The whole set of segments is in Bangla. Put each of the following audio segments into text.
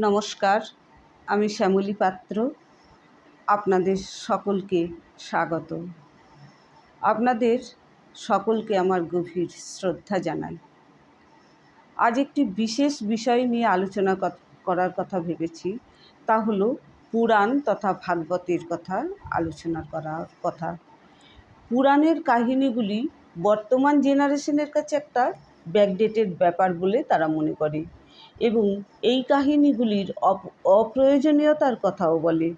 নমস্কার, আমি শ্যামলী পাত্র। আপনাদের সকলকে স্বাগত। আপনাদের সকলকে আমার গভীর শ্রদ্ধা জানাই। আজ একটি বিশেষ বিষয় নিয়ে আলোচনা করার কথা ভেবেছি। তা হলো পুরাণ তথা ভাগবতের কথা আলোচনা করার কথা। পুরাণের কাহিনীগুলি বর্তমান জেনারেশনের কাছে একটা ব্যাকডেটেড ব্যাপার বলে তারা মনে করে। এবং এই কাহিনীগুলির অপ- অপ্রয়োজনীয়তার কথাও বলে।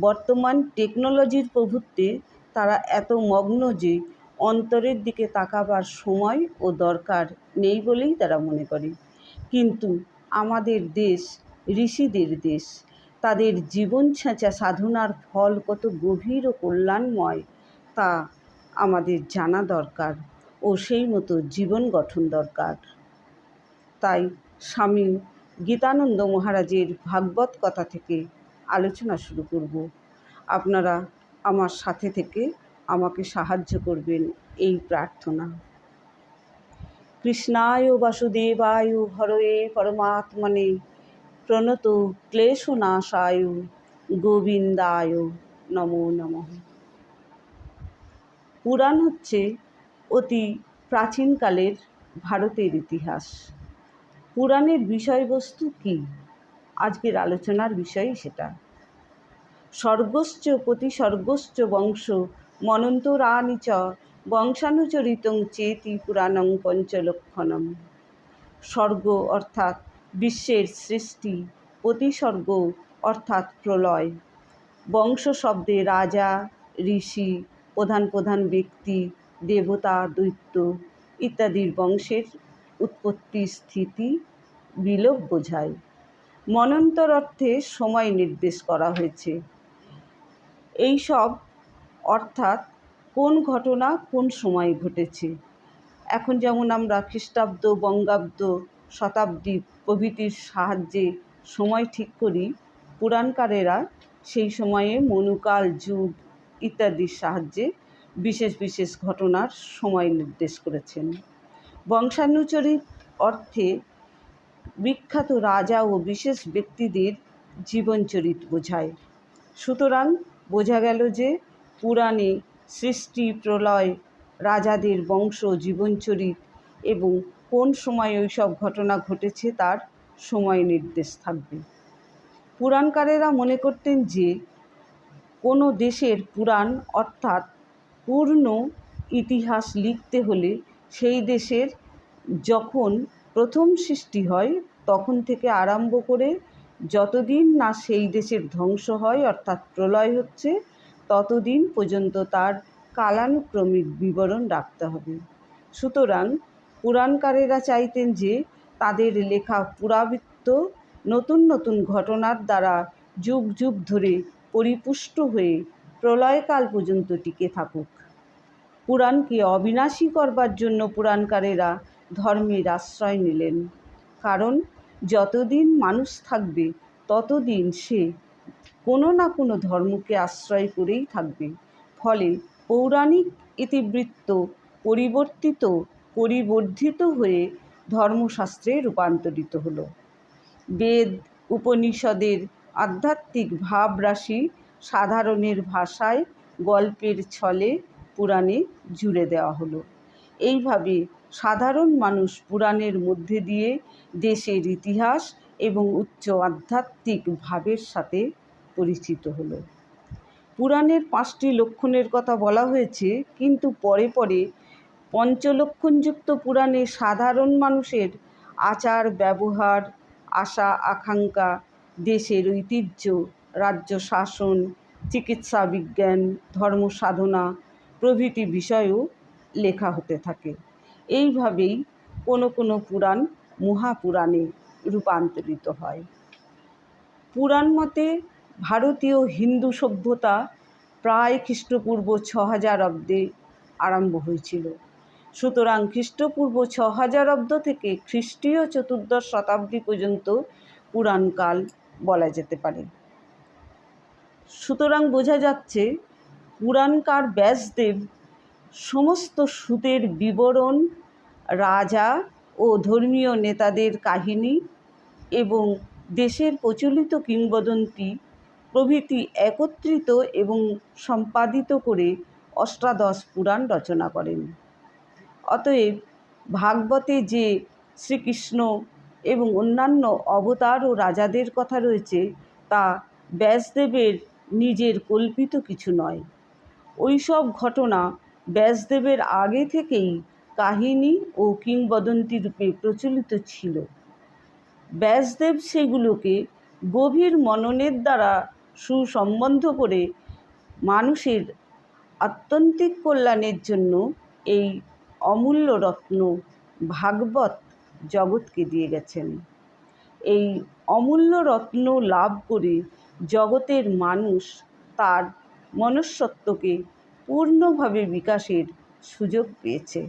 বর্তমান টেকনোলজির প্রভুত্বে তারা এত মগ্ন যে অন্তরের দিকে তাকাবার সময় ও দরকার নেই বলেই তারা মনে করে। কিন্তু আমাদের দেশ ঋষিদের দেশ। তাদের জীবন ছেঁচা সাধনার ফল কত গভীর ও কল্যাণময় তা আমাদের জানা দরকার ও সেই মতো জীবন গঠন দরকার। তাই স্বামী গীতানন্দ মহারাজের ভাগবত কথা থেকে আলোচনা শুরু করব। আপনারা আমার সাথে থেকে আমাকে সাহায্য করবেন এই প্রার্থনা। কৃষ্ণায় বাসুদেবায় হরয়ে পরমাত্মনে প্রণত ক্লেশ ক্লেশনাশায় গোবিন্দায় নমো নমঃ। পুরাণ হচ্ছে অতি প্রাচীনকালের ভারতের ইতিহাস। পুরাণের বিষয়বস্তু কী? আজকের আলোচনার বিষয় সেটা। স্বর্গশ্চ প্রতি স্বর্গশ্চ বংশ মনন্তরাণি চ বংশানুচরিতং চেতি পুরাণং পঞ্চলক্ষণম। স্বর্গ অর্থাৎ বিশ্বের সৃষ্টি প্রতিসর্গ অর্থাৎ প্রলয়। বংশ শব্দে রাজা, ঋষি, প্রধান প্রধান ব্যক্তি, দেবতা, দৈত্য ইত্যাদির বংশের উৎপত্তি স্থিতি বিলোপ বোঝায়। মনন্তর অর্থে সময় নির্দেশ করা হয়েছে। এই সব অর্থাৎ কোন ঘটনা কোন সময়ে ঘটেছে। এখন যেমন আমরা খ্রিস্টাব্দ, বঙ্গাব্দ শতাব্দী প্রভৃতির সাহায্যে সময় ঠিক করি, পুরাণকারেরা সেই সময়ে মনুকাল, যুগ ইত্যাদির সাহায্যে বিশেষ বিশেষ ঘটনার সময় নির্দেশ করেছেন। বংশানুচরিত অর্থে বিখ্যাত রাজা ও বিশেষ ব্যক্তিদের জীবনচরিত বোঝায়। সুতরাং বোঝা গেল যে পুরাণে সৃষ্টি, প্রলয়, রাজাদের বংশ, জীবনচরিত এবং কোন সময় ওইসব ঘটনা ঘটেছে তার সময় নির্দেশ থাকবে। পুরাণকারেরা মনে করতেন যে কোনো দেশের পুরাণ অর্থাৎ পূর্ণ ইতিহাস লিখতে হলে সেই দেশের যখন প্রথম সৃষ্টি হয়, তখন থেকে আরম্ভ করে যতদিন না সেই দেশের ধ্বংস হয়, অর্থাৎ প্রলয় হচ্ছে, ততদিন পর্যন্ত তার কালানুক্রমিক বিবরণ রাখতে হবে। সুতরাং পুরাণকারেরা চাইতেন যে তাদের লেখা পুরাবৃত্ত নতুন নতুন ঘটনার দ্বারা যুগ যুগ ধরে পরিপুষ্ট হয়ে প্রলয়কাল পর্যন্ত টিকে থাকুক। পুরাণকে অবিনাশী করবার জন্য পুরাণকারেরা ধর্মের আশ্রয় নিলেন। কারণ, যতদিন মানুষ থাকবে, ততদিন সে কোনো না কোনো ধর্মকে আশ্রয় করেই থাকবে। ফলে পৌরাণিক ইতিবৃত্ত পরিবর্তিত, পরিবর্ধিত হয়ে ধর্মশাস্ত্রে রূপান্তরিত হল। বেদ, উপনিষদের আধ্যাত্মিক ভাবরাশি সাধারণের ভাষায় গল্পের ছলে পুরাণে জুড়ে দেওয়া হলো। এইভাবে সাধারণ মানুষ পুরাণের মধ্যে দিয়ে দেশের ইতিহাস এবং উচ্চ আধ্যাত্মিক ভাবের সাথে পরিচিত হলো। পুরাণের পাঁচটি লক্ষণের কথা বলা হয়েছে, কিন্তু পরে পরে পঞ্চলক্ষণযুক্ত পুরাণে সাধারণ মানুষের আচার, ব্যবহার, আশা, আকাঙ্ক্ষা, দেশের ঐতিহ্য, রাজ্য শাসন, চিকিৎসা বিজ্ঞান, ধর্ম সাধনা প্রভৃতি বিষয়েও লেখা হতে থাকে। এইভাবেই কোনো কোনো পুরাণ মহাপুরাণে রূপান্তরিত হয়। পুরাণ মতে ভারতীয় হিন্দু সভ্যতা প্রায় খ্রিস্টপূর্ব ছ হাজার অব্দে আরম্ভ হয়েছিল। সুতরাং খ্রিস্টপূর্ব ছ হাজার অব্দ থেকে খ্রিস্টীয় চতুর্দশ শতাব্দী পর্যন্ত পুরাণকাল বলা যেতে পারে। সুতরাং বোঝা যাচ্ছে পুরাণকার ব্যাসদেব সমস্ত সুতের বিবরণ, রাজা ও ধর্মীয় নেতাদের কাহিনী এবং দেশের প্রচলিত কিংবদন্তি প্রভৃতি একত্রিত এবং সম্পাদিত করে অষ্টাদশ পুরাণ রচনা করেন। অতএব ভাগবতে যে শ্রীকৃষ্ণ এবং অন্যান্য অবতার ও রাজাদের কথা রয়েছে, তা ব্যাসদেবের নিজের কল্পিত কিছু নয়। ওইসব ঘটনা ব্যাসদেবের আগে থেকেই কাহিনী ও কিংবদন্তি রূপে প্রচলিত ছিল। ব্যাসদেব সেগুলোকে গভীর মননের দ্বারা সুসম্বন্ধ করে মানুষের আত্যন্তিক কল্যাণের জন্য এই অমূল্য রত্ন ভাগবত জগৎকে দিয়ে গেছেন। এই অমূল্য রত্ন লাভ করে জগতের মানুষ তার মনুষ্যত্বকে পূর্ণভাবে বিকাশের সুযোগ পেয়েছে।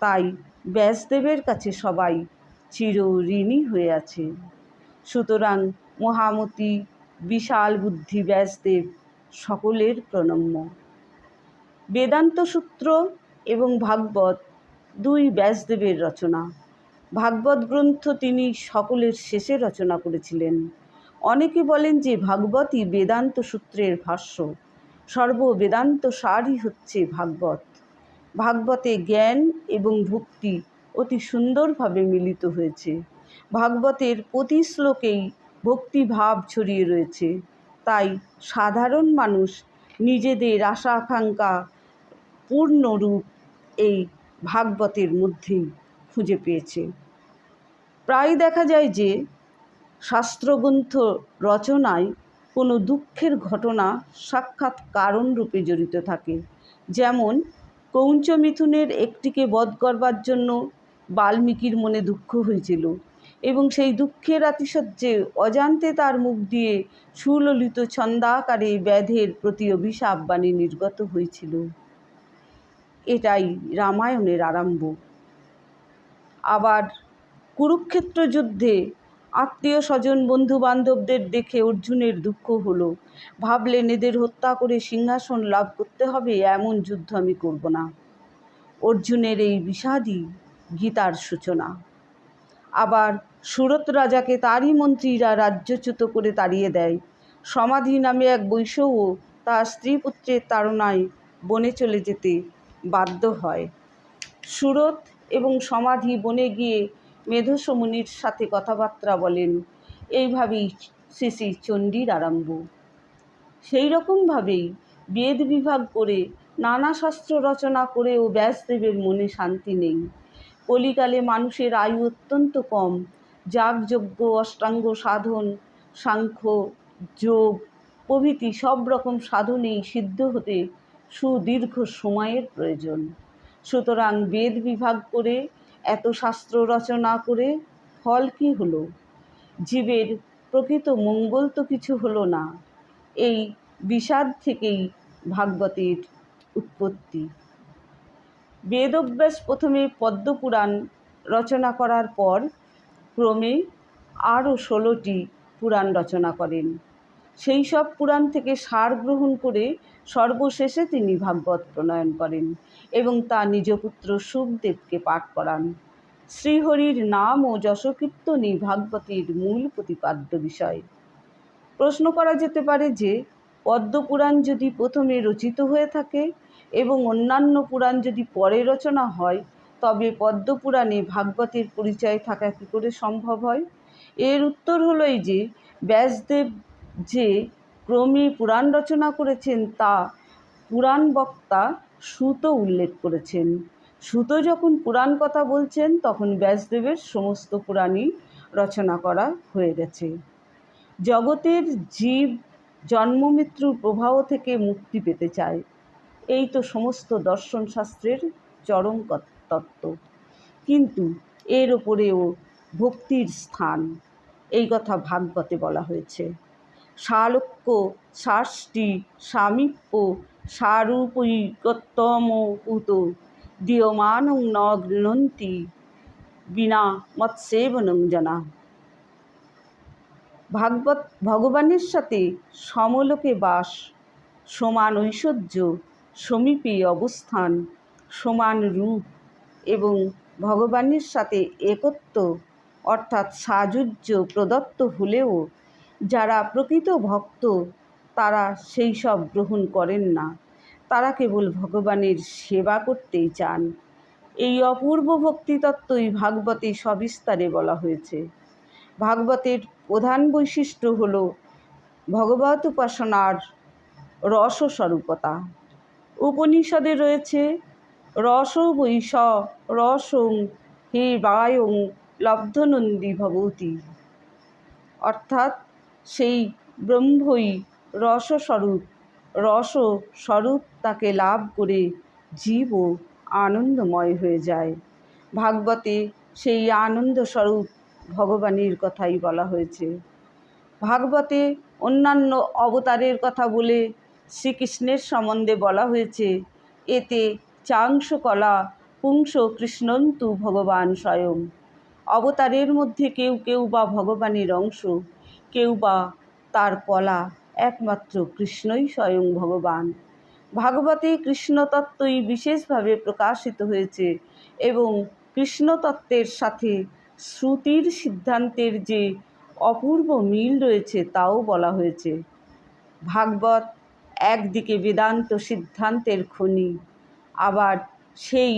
তাই ব্যাসদেবের কাছে সবাই চির ঋণী হয়ে আছে। সুতরাং মহামতি, বিশাল বুদ্ধি ব্যাসদেব সকলের প্রণম্য। বেদান্ত সূত্র এবং ভাগবত দুই ব্যাসদেবের রচনা। ভাগবত গ্রন্থ তিনি সকলের শেষে রচনা করেছিলেন। অনেকে বলেন যে ভাগবতই বেদান্ত সূত্রের ভাষ্য। সর্ব বেদান্ত সারই হচ্ছে ভাগবত। ভাগবতে জ্ঞান এবং ভক্তি অতি সুন্দরভাবে মিলিত হয়েছে। ভাগবতের প্রতি শ্লোকেই ভক্তিভাব ছড়িয়ে রয়েছে। তাই সাধারণ মানুষ নিজেদের আশা আকাঙ্ক্ষা পূর্ণরূপ এই ভাগবতের মধ্যেই খুঁজে পেয়েছে। প্রায় দেখা যায় যে শাস্ত্রগ্রন্থ রচনায় কোনো দুঃখের ঘটনা সাক্ষাৎ কারণ রূপে জড়িত থাকে। যেমন কৌঞ্চ মিথুনের একটিকে বধ করবার জন্য বাল্মীকির মনে দুঃখ হয়েছিল এবং সেই দুঃখের আতিশয্যে অজান্তে তার মুখ দিয়ে সুললিত ছন্দাকারে ব্যাধের প্রতি অভিশাপ বাণী নির্গত হয়েছিল। এটাই রামায়ণের আরম্ভ। আবার কুরুক্ষেত্র যুদ্ধে আত্মীয় স্বজন বন্ধু বান্ধবদের দেখে অর্জুনের দুঃখ হলো। ভাবলেন এদের হত্যা করে সিংহাসন লাভ করতে হবে, এমন যুদ্ধ আমি করব না। অর্জুনের এই বিষাদই গীতার সূচনা। আবার সুরত রাজাকে তারই মন্ত্রীরা রাজ্যচ্যুত করে তাড়িয়ে দেয়। সমাধি নামে এক বৈশ্যও তার স্ত্রী পুত্রের তাড়নায় বনে চলে যেতে বাধ্য হয়। সুরত এবং সমাধি বনে গিয়ে মেধসমুনির সাথে কথাবার্তা বলেন, এইভাবেই শ্রী শ্রী চণ্ডীর আরম্ভ। সেই রকমভাবেই বেদ বিভাগ করে নানা শাস্ত্র রচনা করেও ব্যাসদেবের মনে শান্তি নেই। কলিকালে মানুষের আয়ু অত্যন্ত কম, যাগযজ্ঞ, অষ্টাঙ্গ সাধন, সাংখ্য, যোগ প্রভৃতি সব রকম সাধনেই সিদ্ধ হতে সুদীর্ঘ সময়ের প্রয়োজন। সুতরাং বেদ বিভাগ করে এত শাস্ত্র রচনা করে ফল কি হলো? জীবের প্রকৃত মঙ্গল তো কিছু হলো না। এই বিষাদ থেকেই ভাগবতের উৎপত্তি। বেদব্যাস প্রথমে পদ্মপুরাণ রচনা করার পর ক্রমে আরও ষোলোটি পুরাণ রচনা করেন। সেই সব পুরাণ থেকে সার গ্রহণ করে সর্বশেষে তিনি ভাগবত প্রণয়ন করেন এবং তা নিজ পুত্র সুখদেবকে পাঠ করান। শ্রীহরির নাম ও যশকীর্তনই ভাগবতীর মূল প্রতিপাদ্য বিষয়। প্রশ্ন করা যেতে পারে যে, পদ্মপুরাণ যদি প্রথমে রচিত হয়ে থাকে এবং অন্যান্য পুরাণ যদি পরে রচনা হয়, তবে পদ্মপুরাণে ভাগবতের পরিচয় থাকা কী করে সম্ভব হয়? এর উত্তর হলো এই যে, ব্যাসদেব যে ক্রমে পুরাণ রচনা করেছেন তা পুরাণ বক্তা সুত উল্লেখ করেছেন। সুত যখন পুরাণ কথা বলছেন, তখন ব্যাসদেবের সমস্ত পুরাণই রচনা করা হয়ে গেছে। জগতের জীব জন্মমৃত্যুর প্রভাব থেকে মুক্তি পেতে চায়। এই তো সমস্ত দর্শন শাস্ত্রের চরম তত্ত্ব। কিন্তু এর ওপরেও ভক্তির স্থান, এই কথা ভাগবতে বলা হয়েছে। সালোক্য শাষ্টি সামীপ্য সারূপৈকতম উত। দীয়মান ন গৃণন্তি বিনা মৎসেবনং জানা। ভাগবত, ভগবানের সাথে সমলোকে বাস, সমান ঐশ্বর্য, সমীপে অবস্থান, সমান রূপ এবং ভগবানের সাথে একত্ব, অর্থাৎ সাজুজ্য প্রদত্ত হলেও যারা প্রকৃত ভক্ত, তারা সেই সব গ্রহণ করেন না। তারা কেবল ভগবানের সেবা করতেই চান। এই অপূর্ব ভক্তিতত্ত্বই ভাগবতে সবিস্তারে বলা হয়েছে। ভাগবতের প্রধান বৈশিষ্ট্য হল ভগবত উপাসনার রসস্বরূপতা। উপনিষদে রয়েছে, রস বৈশ রসং হে বায়ং লব্ধনন্দী ভগবতী। অর্থাৎ সেই ব্রহ্মই রসস্বরূপ। রসস্বরূপ তাকে লাভ করে জীবও আনন্দময় হয়ে যায়। ভাগবতে সেই আনন্দ স্বরূপ ভগবানের কথাই বলা হয়েছে। ভাগবতে অন্যান্য অবতারের কথা বলে শ্রীকৃষ্ণের সম্বন্ধে বলা হয়েছে, এতে চাংশ কলা পুংস কৃষ্ণন্তু ভগবান স্বয়ং। অবতারের মধ্যে কেউ কেউ বা ভগবানের অংশ কেউ বা তার কলা একমাত্র কৃষ্ণই স্বয়ং ভগবান। ভাগবতে কৃষ্ণতত্ত্বই বিশেষভাবে প্রকাশিত হয়েছে এবং কৃষ্ণতত্ত্বের সাথে শ্রুতির সিদ্ধান্তের যে অপূর্ব মিল রয়েছে তাও বলা হয়েছে। ভাগবত একদিকে বেদান্ত সিদ্ধান্তের খনি, আবার সেই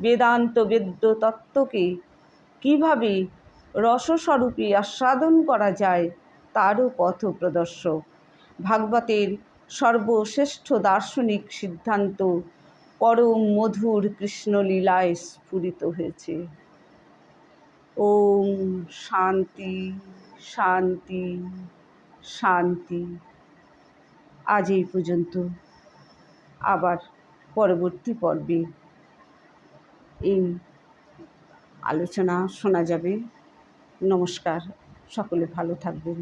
বেদান্ত বেদ্য তত্ত্বকে কীভাবে রসস্বরূপে আস্বাদন করা যায় তারও পথ প্রদর্শক ভাগবতের সর্বশ্রেষ্ঠ দার্শনিক সিদ্ধান্ত পরম মধুর কৃষ্ণলীলায় স্ফুরিত হয়েছে। ওম শান্তি শান্তি শান্তি। আজ এই পর্যন্ত। আবার পরবর্তী পর্বে এই আলোচনা শোনা যাবে। নমস্কার। সকলে ভালো থাকবেন।